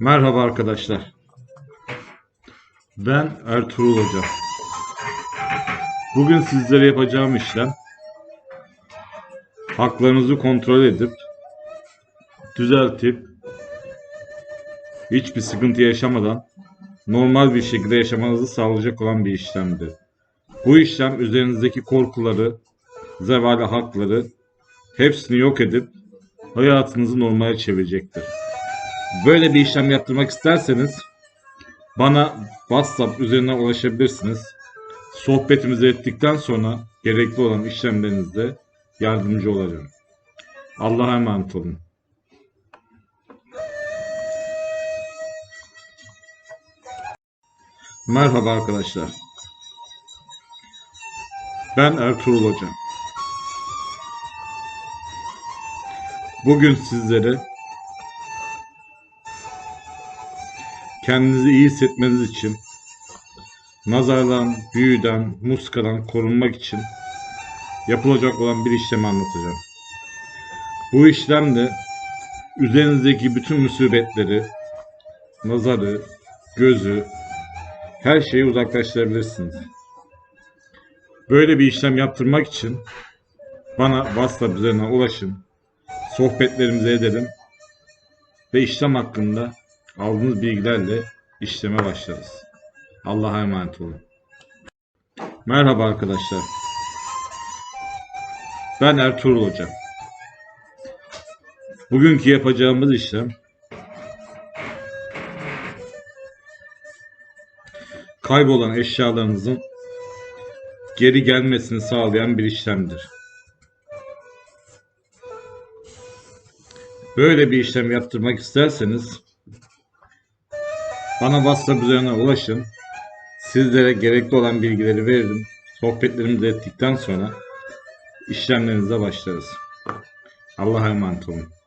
Merhaba arkadaşlar. Ben Ertuğrul Hoca. Bugün sizlere yapacağım işlem haklarınızı kontrol edip düzeltip hiçbir sıkıntı yaşamadan normal bir şekilde yaşamanızı sağlayacak olan bir işlemdir. Bu işlem üzerinizdeki korkuları, zevali hakları hepsini yok edip hayatınızı normale çevirecektir. Böyle bir işlem yaptırmak isterseniz bana WhatsApp üzerinden ulaşabilirsiniz. Sohbetimizi ettikten sonra gerekli olan işlemlerinizde yardımcı olacağım. Allah'a emanet olun. Merhaba arkadaşlar. Ben Ertuğrul Hoca. Bugün sizlere kendinizi iyi hissetmeniz için nazardan, büyüden, muskadan korunmak için yapılacak olan bir işlemi anlatacağım. Bu işlemde üzerinizdeki bütün musibetleri, nazarı, gözü, her şeyi uzaklaştırabilirsiniz. Böyle bir işlem yaptırmak için bana WhatsApp üzerinden ulaşın. Sohbetlerimizi edelim ve işlem hakkında aldığınız bilgilerle işleme başlarız. Allah'a emanet olun. Merhaba arkadaşlar. Ben Ertuğrul Hoca. Bugünkü yapacağımız işlem kaybolan eşyalarınızın geri gelmesini sağlayan bir işlemdir. Böyle bir işlem yaptırmak isterseniz bana WhatsApp üzerinden ulaşın. Sizlere gerekli olan bilgileri veririm. Sohbetlerimizi ettikten sonra işlemlerinize başlarız. Allah'a emanet olun.